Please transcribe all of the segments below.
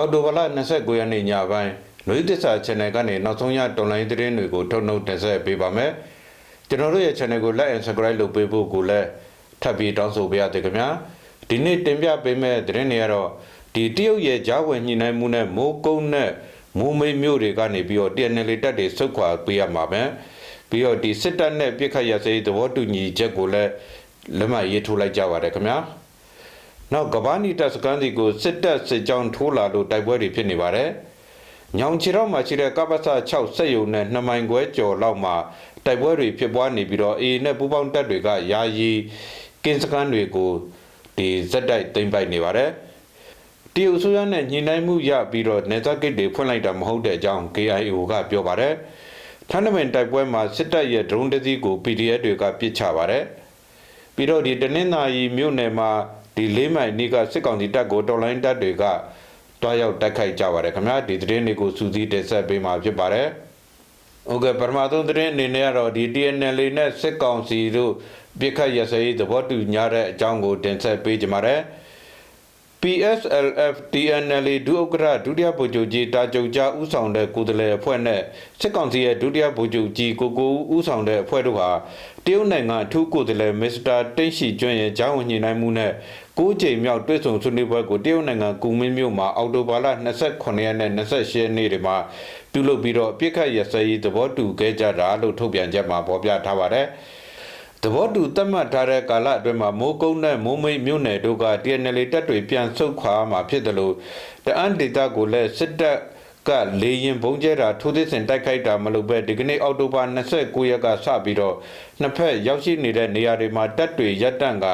အော်တိုဘလ29ရက်နေ့ညပိုင်းလူသစ္စာ channel ကနေနောက်ဆုံးရတော်လိုင်းသတင်းတွေကိုထုတ်နှုတ်တင်ဆက်ပေးပါမယ်ကျွန်တော်တို့ရဲ့ channel ကို like and subscribe လုပ်ပေးဖို့ကိုလည်းထပ်ပြီးတောင်းဆိုပါရစေခင်ဗျာဒီနေ့တင်ပြပေးမယ့်သတင်းတွေကတော့ဒီတရုတ်ရဲ့ဂျားဝင်ညှိနှိုင်းမှုနဲ့မိုးကုန်းနဲ့မိုးမိတ်မြို့တွေကနေပြီးတော့ TNL တပ်တွေဆုတ်ခွာပေးရမှာပဲပြီးတော့ဒီစစ်တပ်နဲ့ပြစ်ခတ်ရစေးသဘောတူညီချက်ကိုလည်းလက်မှတ်ရေးထိုးလိုက်ကြပါတယ်ခင်ဗျာ နောက်ကဘာနီတပ်စကန်စီကိုစစ်တပ်စစ်ကြောင်းထိုးလာလို့တိုက်ပွဲတွေဖြစ်နေပါတယ်။ညောင်ချီတော့မှာရှိတဲ့ကပ္ပစ6စက်ယုံနဲ့2မိုင်ခွဲကျော်လောက်မှာတိုက်ပွဲတွေဖြစ်ပွားနေပြီးတော့အေနဲ့ပူပေါင်းတပ်တွေကယာယီကင်းစကန်တွေကိုဒီဇက်တိုက်သိမ်းပိုက်နေပါတယ်။တရုတ်ဆိုရနဲ့ညှိနှိုင်းမှုရပြီးတော့နေသက်ဂိတ်တွေဖွင့်လိုက်တာမဟုတ်တဲ့အကြောင်း KIO ကပြောပါတယ်။ထန်းနမင်တိုက်ပွဲမှာစစ်တပ်ရဲ့ဒရုန်းတစ်စီးကို PDF တွေကပစ်ချပါတယ်။ပြီးတော့ဒီတနင်္သာရီမြို့နယ်မှာ ဒီလေးမိုင်နီးကစစ်ကောင်စီတပ်ကိုတော်လိုင်းတပ်တွေကတွားရောက်တိုက်ခိုက်ကြပါတယ်ခင်ဗျာဒီသတင်းတွေကိုစူးစီးတင်ဆက်ပေးမှာဖြစ်ပါတယ်ဟုတ်ကဲ့ပထမဆုံးသတင်းအနေနဲ့ကတော့ဒီ TNL နဲ့စစ်ကောင်စီတို့ပြစ်ခတ်ရစရေးသဘောတူညတဲ့အကြောင်းကိုတင်ဆက်ပေးကြပါမယ် PSLF TNL ဒုဥက္ကဋ္ဌဒုတိယဗိုလ်ချုပ်ကြီးတာကြုံကြားဦးဆောင်တဲ့ကိုယ်စားလှယ်အဖွဲ့နဲ့စစ်ကောင်စီရဲ့ဒုတိယဗိုလ်ချုပ်ကြီးကိုကိုဦးဦးဆောင်တဲ့အဖွဲ့တို့ဟာတရုတ်နိုင်ငံအထူးကိုယ်စားလှယ်မစ္စတာတိန့်ရှိကျွန်းရဲ့ဂျောင်းဝင်ညှိနှိုင်းမှုနဲ့၉ကြိမ်မြောက်တွေ့ဆုံဆွေးနွေးပွဲကိုတရုတ်နိုင်ငံကူမင်းမြို့မှာအောက်တိုဘာလ28ရက်နဲ့28ရက်နေ့တွေမှာပြုလုပ်ပြီးတော့အပြစ်ခတ်ရစရေးသဘောတူခဲ့ကြတာလို့ထုတ်ပြန်ချက်မှာဖော်ပြထားပါတယ်။ သဘောတူသတ်မှတ်ထားတဲ့ကာလအတွင်းမှာမိုးကုန်းနဲ့မိုးမိတ်မြို့နယ်တို့က TNL တပ်တွေပြန်ဆုတ်ခွာမှာဖြစ်တယ်လို့တအန်ဒေတာကိုလည်းစစ်တပ်ကလေရင်ဘုံကျဲတာထိုးသစ်စင်တိုက်ခိုက်တာမလုပ်ပဲဒီကနေ့အောက်တိုဘာ29ရက်ကစပြီးတော့နှစ်ဖက်ရောက်ရှိနေတဲ့နေရာတွေမှာတပ်တွေရပ်တန့်က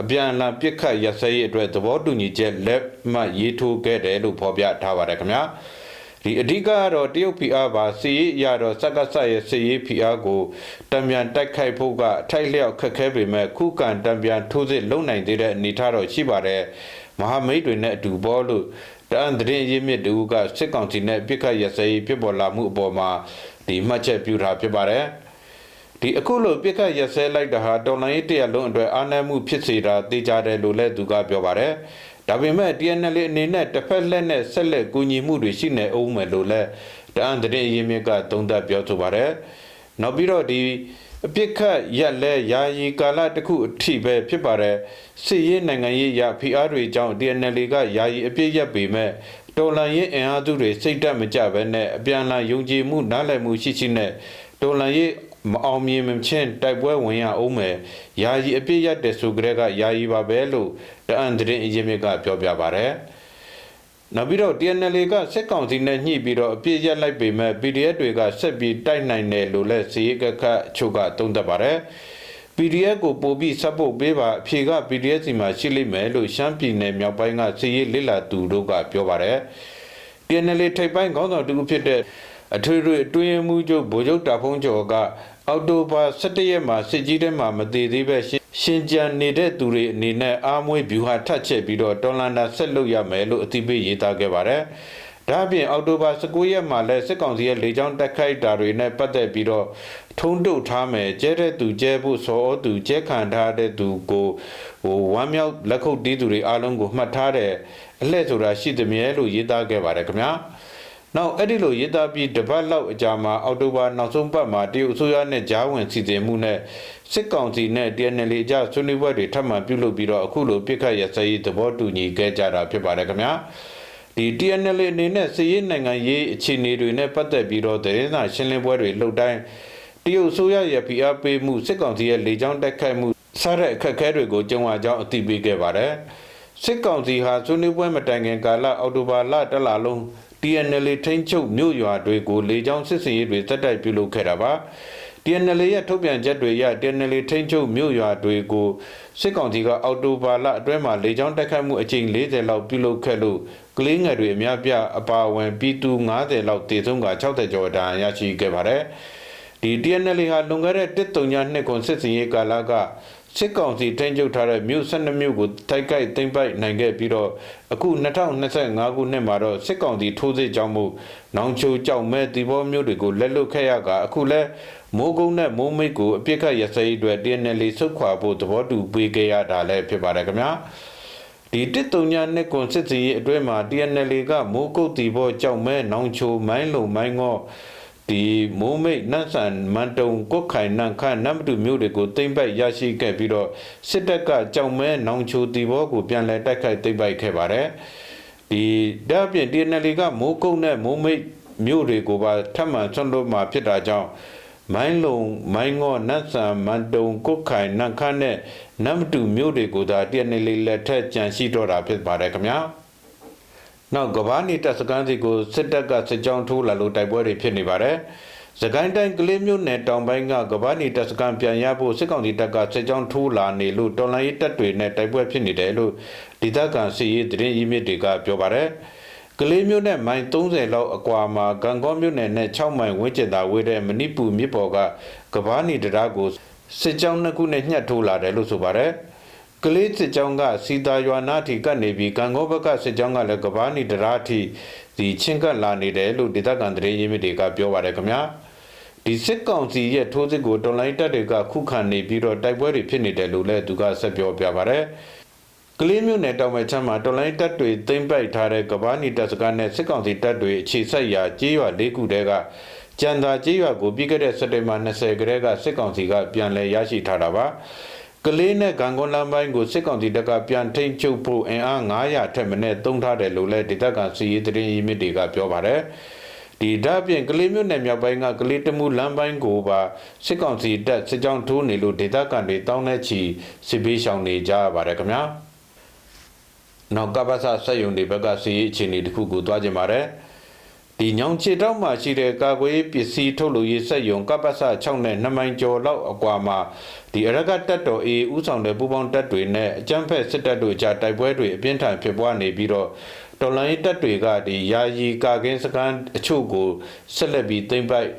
အပြန်အလှန်ပစ်ခတ်ရစဲရေးအတွက်သဘောတူညီချက်လက်မှတ်ရေးထိုးခဲ့တယ်လို့ဖော်ပြထားပါတယ်ခင်ဗျာ။ ဒီအဓိကကတော့တရုတ်ဖိအားပါစီရေးရတော့စက္ကဆရဲ့စီရေးဖိအားကိုတံပြန်တိုက်ခိုက်ဖို့ကအထိုက်လျောက်ခက်ခဲပေမဲ့ခုခံတံပြန်ထိုးစစ်လုံနိုင်သေးတဲ့အနေထားတော့ရှိပါတယ်မဟာမိတ်တွေနဲ့အတူပေါ်လို့တန်သတင်းရင်းမြစ်တူကစစ်ကောင်စီနဲ့ပြစ်ခတ်ရစရေးပြစ်ပေါ်လာမှုအပေါ်မှာဒီမှတ်ချက်ပြုထားဖြစ်ပါတယ်ဒီအခုလိုပြစ်ခတ်ရစဲလိုက်တာဟာတော်လိုင်းရေးတရလုံးအတွက်အာဏာမှုဖြစ်စေတာသိကြတယ်လို့လည်းသူကပြောပါတယ် ဒါပေမဲ့ TNL အနေနဲ့တစ်ဖက်လက်နဲ့ဆက်လက်ကူညီမှုတွေရှိနေအောင်မယ်လို့လည်းတအံတရင်ရင်းမြစ်ကသုံးသပ်ပြောဆိုပါတယ်။နောက်ပြီးတော့ဒီအပြစ်ခတ်ရက်လဲယာယီကာလတစ်ခုအထိပဲဖြစ်ပါတယ်။စစ်ရေးနိုင်ငံရေးရဖိအားတွေကြောင့် TNL ကယာယီအပြစ်ရက်ပေမဲ့တော်လန်ရေးအင်အားစုတွေစိတ်တက်မကြဘဲနဲ့အပြန်အလှန်ယုံကြည်မှုနားလည်မှုရှိရှိနဲ့တော်လန်ရေး မအောင်မြင်မချင်းတိုက်ပွဲဝင်ရအောင်မယ်ယာယီအပြစ်ရတဲ့ဆိုကြတဲ့ကယာယီပါပဲလို့တအန်တရင်အရင်မြစ်ကပြောပြပါဗျ။နောက်ပြီးတော့ TNL ကစစ်ကောင်စီနဲ့ညှိပြီးတော့အပြစ်ရက်လိုက်ပေမဲ့ PDF တွေကဆက်ပြီးတိုက်နိုင်တယ်လို့လည်းစီရကခအချို့ကသုံးသပ်ပါတယ်။ PDF ကိုပို့ပြီး support ပေးပါအဖြေက PDF စီမှာရှိလိမ့်မယ်လို့ရှမ်းပြည်နယ်မြောက်ပိုင်းကစီရေးလစ်လာသူတို့ကပြောပါတယ်။ TNL ထိပ်ပိုင်းခေါင်းဆောင်တူဖြစ်တဲ့အထွေထွေအတွင်းမှုချုပ်ဗိုလ်ချုပ်တာဖုံးကျော်က အော်တိုဘာ17ရက်မှာစစ်ကြီးထဲမှာမတည်သေးပဲရှင်ကြံနေတဲ့သူတွေအနေနဲ့အားမွေးဗျူဟာထတ်ချက်ပြီးတော့တော်လန်တာဆက်လုပ်ရမယ်လို့အသိပေးရေးသားခဲ့ပါတယ်။ဒါ့အပြင်အောက်တိုဘာ19ရက်မှာလည်းစစ်ကောင်စီရဲ့လေကြောင်းတိုက်ခိုက်တာတွေနဲ့ပတ်သက်ပြီးတော့ထုံးတုပ်ထားမယ်ကျဲတဲ့သူကျဲဖို့စောသူကျဲခံထားတဲ့သူကိုဟိုဝမ်းမြောက်လက်ခုပ်တီးသူတွေအားလုံးကိုမှတ်ထားတဲ့အလှဲ့ဆိုတာရှိသမျှလို့ရေးသားခဲ့ပါတယ်ခင်ဗျာ။ နောက်အဲ့ဒီလိုရေးသားပြီးတပတ်လောက်အကြာမှာအောက်တိုဘာနောက်ဆုံးပတ်မှာတရုတ်အစိုးရနဲ့ဂျားဝင်စီစဉ်မှုနဲ့စစ်ကောင်စီနဲ့ TNL အကြဆွေးနွေးပွဲတွေထပ်မံပြုလုပ်ပြီးတော့အခုလိုပြစ်ခတ်ရစရေးသဘောတူညီခဲ့ကြတာဖြစ်ပါတယ်ခင်ဗျာဒီ TNL အနေနဲ့စစ်ရေးနိုင်ငံရေးအခြေအနေတွေနဲ့ပတ်သက်ပြီးတော့သတင်းစာရှင်းလင်းပွဲတွေလှုပ်တိုင်းတရုတ်အစိုးရရဲ့ဖိအားပေးမှုစစ်ကောင်စီရဲ့လေကြောင်းတိုက်ခိုက်မှုစတဲ့အခက်အခဲတွေကိုကြုံရကြောင်းအသိပေးခဲ့ပါတယ်စစ်ကောင်စီဟာဆွေးနွေးပွဲမတိုင်ခင်ကာလအောက်တိုဘာလတလလုံး TNL ထိန်းချုပ်မြို့ရွာတွေကိုလေကြောင်းစစ်စင်ရေးတွေတက်တိုက်ပြုလုပ်ခဲ့တာပါ TNL ရဲ့ထုတ်ပြန်ချက်တွေအရ TNL ထိန်းချုပ်မြို့ရွာတွေကိုစစ်ကောင်စီကအော်တိုဘာလအတွင်းမှာလေကြောင်းတိုက်ခိုက်မှုအကြိမ်40လောက်ပြုလုပ်ခဲ့လို့ကလေးငယ်တွေအများပြအပါအဝင်ပြည်သူ90လောက်တည်ဆုံးက60ကျော်ဒဏ်ရာရရှိခဲ့ပါတယ်ဒီ TNL ဟာလွန်ခဲ့တဲ့139နှစ်ခွန်စစ်စင်ရေးကာလက စစ်ကောင်စီထိန်းချုပ်ထားတဲ့မြို့12မြို့ကိုတိုက်ခိုက်သိမ်းပိုက်နိုင်ခဲ့ပြီးတော့အခု2025ခုနှစ်မှာတော့စစ်ကောင်စီထိုးစစ်ကြောင့်မို့နောင်ချိုကြောက်မဲတီဘောမြို့တွေကိုလက်လွတ်ခဲ့ရကအခုလဲမိုးကုန်းနဲ့မိုးမိတ်ကိုအပြစ်ခတ်ရစဲအတွက် TNL ဆုတ်ခွာဖို့သဘောတူပေးခဲ့ရတာလည်းဖြစ်ပါတယ်ခင်ဗျာဒီတစ်တုံညာနှစ်ကွန်စစ်စီအတွဲမှာ TNL ကမိုးကုတ်တီဘောကြောက်မဲနောင်ချိုမိုင်းလုံမိုင်းငေါ ဒီမိုးမိတ်နတ်ဆန်မန်တုံကုတ်ခိုင်နန့်ခန့်နမ်တူမျိုးတွေကိုတိမ့်ပိုက်ရရှိခဲ့ပြီးတော့စစ်တပ်ကကြောက်မဲနောင်ချိုတီဘောကိုပြန်လည်တိုက်ခိုက်တိမ့်ပိုက်ခဲ့ပါတယ်ဒီဒါပြင် TNL ကမိုးကုတ်နဲ့မိုးမိတ်မျိုးတွေကိုပါထပ်မံဆွန့်လွတ်မှာဖြစ်တာကြောင့်မိုင်းလုံမိုင်းငေါနတ်ဆန်မန်တုံကုတ်ခိုင်နန့်ခန့်နဲ့နမ်တူမျိုးတွေကိုသာ TNL လက်ထက်ကြန့်ရှိတော့တာဖြစ်ပါတယ်ခင်ဗျာ နောက်ကဘာနီတပ်စကန်စီကိုစစ်တပ်ကစစ်ကြောင်းထိုးလာလို့တိုက်ပွဲတွေဖြစ်နေပါတယ်။စကိုင်းတိုင်းကလေးမျိုးနယ်တောင်ပိုင်းကကဘာနီတပ်စကန်ပြန်ရဖို့စစ်ကောင်စီတပ်ကစစ်ကြောင်းထိုးလာနေလို့တော်လိုင်းတပ်တွေနဲ့တိုက်ပွဲဖြစ်နေတယ်လို့ဒေသခံစီရေးသတင်းရင်းမြစ်တွေကပြောပါတယ်။ကလေးမျိုးနဲ့မိုင်30လောက်အကွာမှာဂံကောမျိုးနယ်နဲ့6မိုင်ဝန်းကျင်သာဝေးတဲ့မဏိပူမြစ်ပေါ်ကကဘာနီတရားကိုစစ်ကြောင်းနှစ်ခုနဲ့ညှက်ထိုးလာတယ်လို့ဆိုပါတယ်။ ကလေးစစ်ကြောင်းကစီတာရွာနာထီကပ်နေပြီးကံကောဘက်ကစစ်ကြောင်းကလည်းကဘာနီတရာထီဒီချင်းကပ်လာနေတယ်လို့ဒေသခံသတင်းရင်းမြစ်တွေကပြောပါတယ်ခင်ဗျာဒီစစ်ကောင်စီရဲ့ထိုးစစ်ကိုတော်လိုင်းတပ်တွေကခုခံနေပြီးတော့တိုက်ပွဲတွေဖြစ်နေတယ်လို့လည်းသူကဆက်ပြောပြပါတယ်ကလေးမျိုးနယ်တောင်ပိုင်းချမ်းမှာတော်လိုင်းတပ်တွေသိမ့်ပိုက်ထားတဲ့ကဘာနီတပ်စကားနဲ့စစ်ကောင်စီတပ်တွေအခြေဆက်ရာကြေးရွာ၄ခုတည်းကကြံသာကြေးရွာကိုပြီးခဲ့တဲ့စက်တင်ဘာ20ကတည်းကစစ်ကောင်စီကပြန်လည်ရရှိထားတာပါ ကလေးနဲ့ဂံကွန်လမ်းပိုင်းကိုစစ်ကောင်စီတပ်ကပြန်ထိန်ချုပ်ဖို့အင်အား900ထက်မနည်းသုံးထားတယ်လို့လည်းဒေသခံစီရေးသတင်းရင်းမြစ်တွေကပြောပါတယ်ဒီဒါပြင်ကလေးမြို့နယ်မြောက်ပိုင်းကကလေးတမှုလမ်းပိုင်းကိုပါစစ်ကောင်စီတပ်စစ်ကြောင်းထိုးနေလို့ဒေသခံတွေတောင်းတဲ့ချီစစ်ပေးရှောင်နေကြရပါတယ်ခင်ဗျာနောက်ကပ္ပစဆက်ယုံတွေဘက်ကစီရေးအခြေအနေတစ်ခုကိုတွားကြပါတယ် ဒီညောင်ချေတောက်မှာရှိတဲ့ကာကွယ်ပစ္စည်းထုတ်လုပ်ရေးစက်ယုံကပ္ပစ6နဲ့2မိုင်ကျော်လောက်အကွာမှာဒီအရကတက်တော်အေးဥဆောင်တဲ့ပူပေါင်းတပ်တွေနဲ့အကြမ်းဖက်စစ်တပ်တို့ကြားတိုက်ပွဲတွေအပြင်းထန်ဖြစ်ပွားနေပြီးတော့တော်လိုင်းတပ်တွေကဒီယာယီကာကင်းစကန်အချို့ကိုဆက်လက်ပြီးသိမ်းပိုက်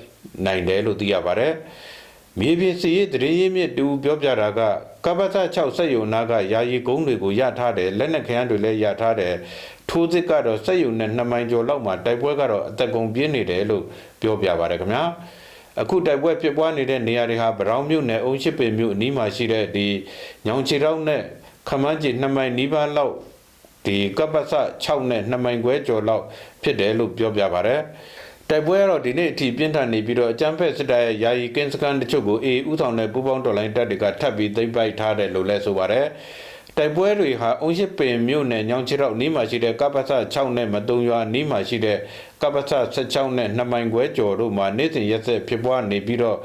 နိုင်တယ်လို့သိရပါတယ်မြေပြင်စီရေးတရေရင်းမြစ်တူပြောပြတာကကပ္ပစ6စက်ယုံနာကယာယီကုန်းတွေကိုရထားတယ်လက်နက်ခရမ်းတွေလည်းရထားတယ် ထိုးစစ်ကတော့စက်ယုံနဲ့2မိုင်ကျော်လောက်မှာတိုက်ပွဲကတော့အသက်ကုန်ပြင်းနေတယ်လို့ပြောပြပါတယ်ခင်ဗျာအခုတိုက်ပွဲဖြစ်ပွားနေတဲ့နေရာတွေဟာဗရောင်းမြို့နယ်အုံရှိပင်မြို့အနီးမှာရှိတဲ့ဒီညောင်ချီတောက်နဲ့ခမန်းကြီး2မိုင်နီးပါးလောက်ဒီကပ္ပစ6နဲ့2မိုင်ခွဲကျော်လောက်ဖြစ်တယ်လို့ပြောပြပါတယ်တိုက်ပွဲကတော့ဒီနေ့အထိပြင်းထန်နေပြီးတော့အကြမ်းဖက်စစ်တပ်ရဲ့ယာယီကင်းစကန်တချို့ကိုအေးဥဆောင်တဲ့ပူးပေါင်းတော်လိုင်းတပ်တွေကထပ်ပြီးသိမ်းပိုက်ထားတယ်လို့လည်းဆိုပါတယ် တိုက်ပွဲတွေဟာအုံရှိပင်မြို့နယ်ညောင်ချီတော့နီးမှာရှိတဲ့ကပ္ပစ6နဲ့မတုံရွာနီးမှာရှိတဲ့ကပ္ပစ16နဲ့2မိုင်ခွဲကျော်တို့မှာနေ့စဉ်ရက်ဆက်ဖြစ်ပွားနေပြီးတော့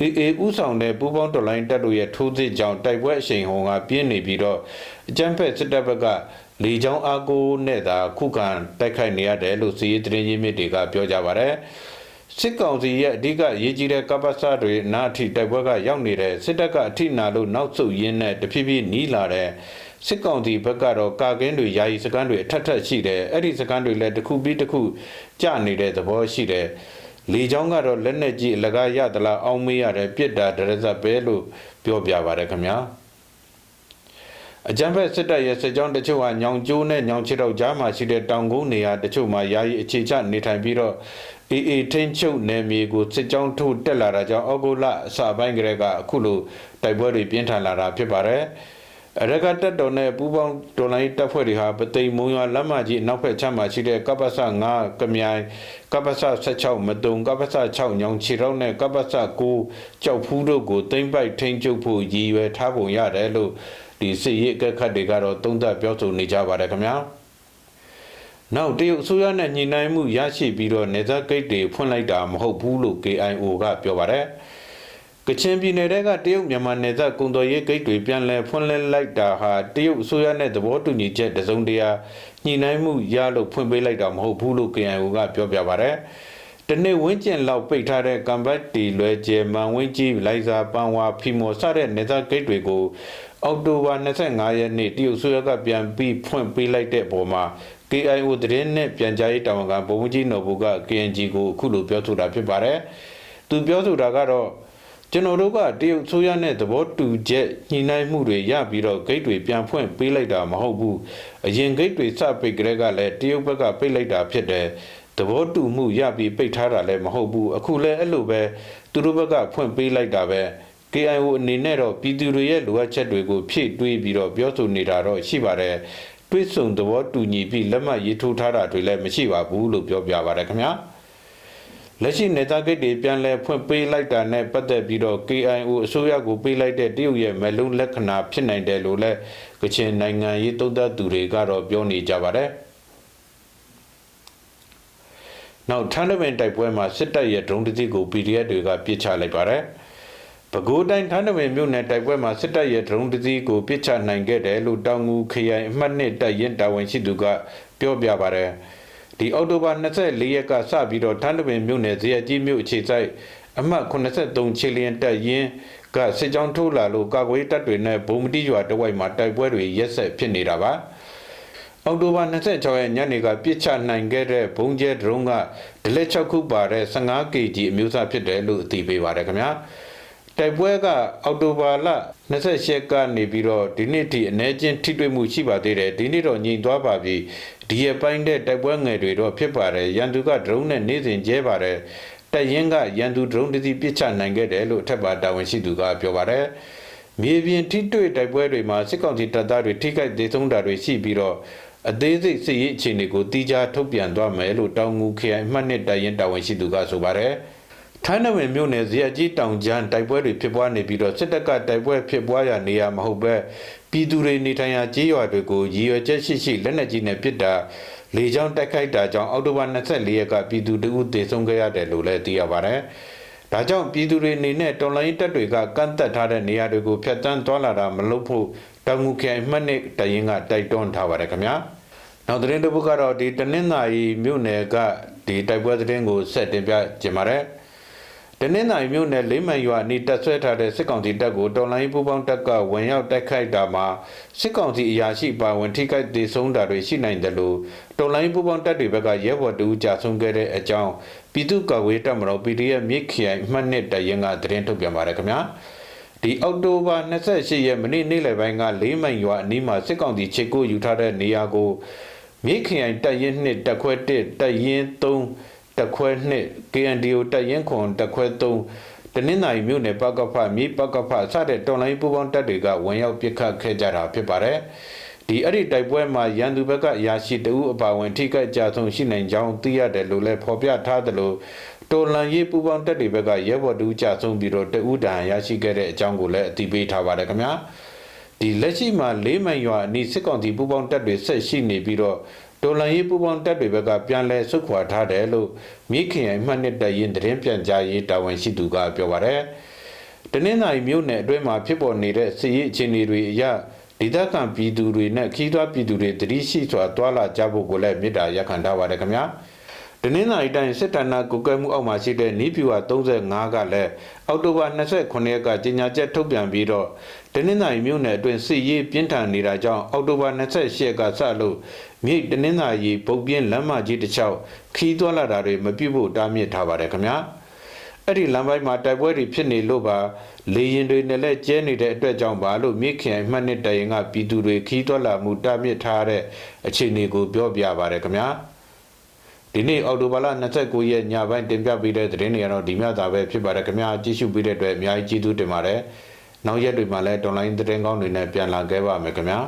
အေအေဥဆောင်တဲ့ပူပေါင်းတော်လိုင်းတပ်တို့ရဲ့ထိုးစစ်ကြောင့်တိုက်ပွဲအရှိန်ဟုန်ကပြင်းနေပြီးတော့အကြမ်းဖက်စစ်တပ်ဘက်ကလေကြောင်းအားကိုနဲ့သာခုခံတိုက်ခိုက်နေရတယ်လို့စီးရီးသတင်းရင်းမြစ်တွေကပြောကြပါဗျာ စစ်ကောင်စီရဲ့အဓိကရေးကြီးတဲ့ကပ္ပစတွေနာအထိတိုက်ပွဲကရောက်နေတဲ့စစ်တပ်ကအထိနာလို့နောက်ဆုတ်ရင်းနဲ့တဖြည်းဖြည်းနီးလာတဲ့စစ်ကောင်စီဘက်ကတော့ကာကင်းတွေယာယီစကန်တွေအထက်ထက်ရှိတယ်အဲ့ဒီစကန်တွေလည်းတစ်ခုပြီးတစ်ခုကျနေတဲ့သဘောရှိတယ်လေချောင်းကတော့လက်နဲ့ကြည့်အလကားရသလားအောင်းမေးရတယ်ပြစ်တာဒရဇက်ပဲလို့ပြောပြပါတယ်ခင်ဗျာအကြံဖက်စစ်တပ်ရဲ့စစ်ကြောင်းတချို့ဟာညောင်ကျိုးနဲ့ညောင်ချစ်တော့ကြားမှာရှိတဲ့တောင်ကုန်းနေရာတချို့မှာယာယီအခြေချနေထိုင်ပြီးတော့ အေအေထင်းချုပ်နယ်မြေကိုစစ်ကြောင်းထိုးတက်လာတာကြောင့်အော်ဂိုလအစပိုင်းကလေးကအခုလိုတိုက်ပွဲတွေပြင်းထန်လာတာဖြစ်ပါတယ်အရကတက်တော်နဲ့ပူပေါင်းတော်လိုင်းတပ်ဖွဲ့တွေဟာပသိမ်မုံရွာလက်မကြီးနောက်ဖက်ချမ်းမှာရှိတဲ့ကပ္ပစ9ကမြိုင်ကပ္ပစ16မတုံကပ္ပစ6ညောင်ချီရောက်နဲ့ကပ္ပစ9ကြောက်ဖူးတို့ကိုသိမ့်ပိုက်ထိန်ချုပ်ဖို့ရည်ရွယ်ထားပုံရတယ်လို့ဒီစစ်ရေးအကက်ခတ်တွေကတော့သုံးသပ်ပြောဆိုနေကြပါတယ်ခင်ဗျာ နောက်တရုတ်အစိုးရနဲ့ညှိနှိုင်းမှုရရှိပြီးတော့နေသက်ဂိတ်တွေဖွင့်လိုက်တာမဟုတ်ဘူးလို့ KIO ကပြောပါတယ်ကချင်ပြည်နယ်ကတရုတ်မြန်မာနယ်စပ်ကုန်သွယ်ရေးဂိတ်တွေပြန်လည်ဖွင့်လှစ်လိုက်တာဟာတရုတ်အစိုးရနဲ့သဘောတူညီချက်တစုံတရာညှိနှိုင်းမှုရလို့ဖွင့်ပေးလိုက်တာမဟုတ်ဘူးလို့ KIO ကပြောပြပါဗျ။တနေ့ဝင်းကျင်လောက်ပိတ်ထားတဲ့ကံပတ်တီလွယ်ကျဲမန်ဝင်းကြီးလိုက်စာပန်ဝါဖီမောစတဲ့နေသားဂိတ်တွေကိုအောက်တိုဘာ25ရက်နေ့တရုတ်ဆိုရကပြန်ပြီးဖွင့်ပေးလိုက်တဲ့ပုံမှာ KIO သတင်းနဲ့ပြန်ကြားရေးတာဝန်ခံဗိုလ်မှူးကြီးနော်ဘူက KNG ကိုအခုလိုပြောဆိုတာဖြစ်ပါတယ်။သူပြောဆိုတာကတော့ကျွန်တော်တို့ကတရုတ်ဆိုရနဲ့သဘောတူချက်ညှိနှိုင်းမှုတွေရပြီးတော့ဂိတ်တွေပြန်ဖွင့်ပေးလိုက်တာမဟုတ်ဘူးအရင်ဂိတ်တွေစပိတ်ကြတဲ့ကလည်းတရုတ်ဘက်ကပိတ်လိုက်တာဖြစ်တယ်သဘောတူမှုရပြီးပိတ်ထားတာလည်းမဟုတ်ဘူးအခုလည်းအဲ့လိုပဲသူတို့ဘက်ကဖွင့်ပေးလိုက်တာပဲ KIO အနေနဲ့တော့ပြည်သူတွေရဲ့လိုအပ်ချက်တွေကိုဖြည့်တွေးပြီးတော့ပြောဆိုနေတာတော့ရှိပါတယ် တွစ်ဆုံသဘောတူညီပြီးလက်မှတ်ရေးထိုးထားတာတွေလည်းမရှိပါဘူးလို့ပြောပြပါရခင်ဗျာလက်ရှိနေသားဂိတ်တွေပြန်လဲဖွင့်ပေးလိုက်တာနဲ့ပတ်သက်ပြီးတော့ KIO အစိုးရကိုပေးလိုက်တဲ့တရုတ်ရဲ့မလုံးလက္ခဏာဖြစ်နိုင်တယ်လို့လည်းကချင်နိုင်ငံရေးသုံးသပ်သူတွေကတော့ပြောနေကြပါတယ်နောက်ထန်းတပင်တိုက်ပွဲမှာစစ်တပ်ရဲ့ဒရုန်းတစ်စီးကို PDF တွေကပစ်ချလိုက်ပါတယ်။ ပဲခူးတိုင်းထန်းတပင်မြို့နယ်တိုက်ပွဲမှာစစ်တပ်ရဲ့ဒရုန်းတစ်စီးကိုပစ်ချနိုင်ခဲ့တယ်လို့တောင်ငူခရိုင်အမှတ်နှစ်တပ်ရင်တာဝန်ရှိသူကပြောပြပါတယ်။ဒီအောက်တိုဘာ24ရက်ကစပြီးတော့ထန်းတပင်မြို့နယ်ဇေယျကြီးမြို့အခြေစိုက်အမှတ်83ချီလျင်တပ်ရင်ကစစ်ကြောင်းထိုးလာလို့ကာကွယ်တပ်တွေနဲ့ဘုံမတိရွာတဝိုက်မှာတိုက်ပွဲတွေရက်ဆက်ဖြစ်နေတာပါ။အောက်တိုဘာ26ရက်ညနေကပြစ်ချနိုင်ခဲ့တဲ့ဘုံကျဲဒရုန်းကဒလက်6ခုပါတဲ့ 15kg အမျိုးအစားဖြစ်တယ်လို့အသိပေးပါတယ်ခင်ဗျာ တိုက်ပွဲကအောက်တိုဘာလ28ကနေပြီးတော့ဒီနေ့ထိအ ਨੇ ချင်းထိတွေ့မှုရှိပါသေးတယ်ဒီနေ့တော့ညင်သွားပါပြီဒီရပိုင်းတဲ့တိုက်ပွဲငယ်တွေတော့ဖြစ်ပါတယ်ရန်သူကဒရုန်းနဲ့နေစဉ်ကျဲပါတယ်တရင်ကရန်သူဒရုန်းတစ်စီးပစ်ချနိုင်ခဲ့တယ်လို့ထက်ပါတာဝန်ရှိသူကပြောပါတယ်မြေပြင်ထိတွေ့တိုက်ပွဲတွေမှာစစ်ကောင်စီတပ်သားတွေထိခိုက်ဒေဆုံးတာတွေရှိပြီးတော့အသေးစိတ်စစ်ရေးအခြေအနေကိုတီးခြားထုတ်ပြန်သွားမယ်လို့တောင်ငူခရိုင်မှတ်နှစ်တိုင်ရင်တာဝန်ရှိသူကဆိုပါတယ်။ ထိုင်းနဝင်မြို့နယ်ဇေယျကြီးတောင်ကျန်းတိုက်ပွဲတွေဖြစ်ပွားနေပြီးတော့စစ်တပ်ကတိုက်ပွဲဖြစ်ပွားရာနေရာမဟုတ်ပဲပြည်သူတွေနေထိုင်ရာကြေးရွာတွေကိုရည်ရွယ်ချက်ရှိရှိလက်နက်ကြီးနဲ့ပစ်တာလေကြောင်းတိုက်ခိုက်တာကြောင့်အောက်တိုဘာ24ရက်ကပြည်သူတအုပ်သေဆုံးခဲ့ရတယ်လို့လည်းသိရပါတယ်။ဒါကြောင့်ပြည်သူတွေအနေနဲ့တော်လိုင်းတပ်တွေကကန့်သက်ထားတဲ့နေရာတွေကိုဖျက်ဆီးသွားလာတာမလုပ်ဖို့တောင်ငူခရိုင်မှတ်နှစ်တိုင်ရင်ကတိုက်တွန်းထားပါတယ်ခင်ဗျာ။နောက်သတင်းတစ်ပုဒ်ကတော့ဒီတနင်္သာရီမြို့နယ်ကဒီတိုက်ပွဲသတင်းကိုဆက်တင်ပြကြပါမယ်။ တနင်္သာရီမြို့နယ်လေးမှန်ရွာနီတက်ဆွဲထားတဲ့စစ်ကောင်စီတပ်ကိုတော်လိုင်းပူပေါင်းတပ်ကဝင်ရောက်တိုက်ခိုက်တာမှာစစ်ကောင်စီအရာရှိပါဝင်ထိခိုက်ဒေဆုံးတာတွေရှိနိုင်တယ်လို့တော်လိုင်းပူပေါင်းတပ်တွေဘက်ကရဲဘော်တူကြာဆုံးခဲ့တဲ့အကြောင်းပြည်သူ့ကာကွယ်တပ်မတော် PDF မြစ်ခရိုင်မှတ်နှစ်တရင်ကသတင်းထုတ်ပြန်ပါတယ်ခင်ဗျာ။ဒီအောက်တိုဘာ28ရက်မနေ့နေ့လယ်ပိုင်းကလေးမိုင်ရွာအနီးမှာစစ်ကောင်စီခြေကိုယူထားတဲ့နေရာကိုမြိတ်ခရိုင်တပ်ရင်း2တက်ခွဲ1တက်ရင်း3 တက်ခွဲ2 KNDO တက်ရင်းခွန်တက်ခွဲ3တနင်္သာရီမြို့နယ်ပကဖမြိတ်ပကဖစတဲ့တော်လိုင်းပူပေါင်းတပ်တွေကဝင်ရောက်ပစ်ခတ်ခဲ့ကြတာဖြစ်ပါတယ်ဒီအဲ့ဒီတိုက်ပွဲမှာရန်သူဘက်ကအရာရှိတဦးအပါဝင်ထိခိုက်ကြဆုံးရှိနိုင်ကြောင်းသိရတယ်လို့လည်းဖော်ပြထားသလိုတော်လန်ရေးပူပေါင်းတပ်တွေဘက်ကရဲဘော်တူကြဆုံးပြီးတော့တဦးတန်ရရှိခဲ့တဲ့အကြောင်းကိုလည်းအသိပေးထားပါတယ်ခင်ဗျာဒီလက်ရှိမှာလေးမိုင်ရွာအနီးစစ်ကောင်စီပူပေါင်းတပ်တွေဆက်ရှိနေပြီးတော့ တော်လန်ရေးပူပေါင်းတပ်တွေဘက်ကပြန်လည်ဆုတ်ခွာထားတယ်လို့မိခင်အိမ်မှတ်နှစ်တရင်သတင်းပြန်ကြားရေးတာဝန်ရှိသူကပြောပါတယ်။တနင်္သာရီမြို့နယ်အတွင်းမှာဖြစ်ပေါ်နေတဲ့စစ်ရေးအခြေအနေတွေအရဒေသခံပြည်သူတွေနဲ့ခီးသွွားပြည်သူတွေတတိရှိစွာတွာလာကြဖို့ကိုလည်းမေတ္တာရက်ခံထားပါတယ်ခင်ဗျာ။တနင်္သာရီတိုင်းစစ်တပ်နာကုကဲမှုအောက်မှာရှိတဲ့နီးပြူဟာ35ကလည်းအောက်တိုဘာ29ရက်ကကြေညာချက်ထုတ်ပြန်ပြီးတော့တနင်္သာရီမြို့နယ်အတွင်းစစ်ရေးပြင်းထန်နေတာကြောင့်အောက်တိုဘာ28ရက်ကစလို့ မြိတ်တနင်္သာရီပုတ်ပြင်းလမ်းမကြီးတစ်လျှောက်ခီးသွွာလာတာတွေမပြုတ်ဖို့တားမြစ်ထားပါတယ်ခင်ဗျာအဲ့ဒီလမ်းပိုင်းမှာတိုက်ပွဲတွေဖြစ်နေလို့ပါလေရင်တွေနဲ့လည်းကျဲနေတဲ့အတွက်ကြောင့်ပါလို့မြစ်ခင်မှတ်နှစ်တရင်ကပြည်သူတွေခီးသွွာလာမှုတားမြစ်ထားတဲ့အခြေအနေကိုပြောပြပါရခင်ဗျာဒီနေ့အော်တိုဘာလ29ရက်ညပိုင်းတင်ပြပေးတဲ့သတင်းတွေကတော့ဒီမြတာပဲဖြစ်ပါတယ်ခင်ဗျာကြည့်ရှုပေးတဲ့အတွက်အများကြီးကျေးဇူးတင်ပါတယ်နောက်ရက်တွေမှာလည်း online သတင်းကောင်းတွေနဲ့ပြန်လာခဲ့ပါမယ်ခင်ဗျာ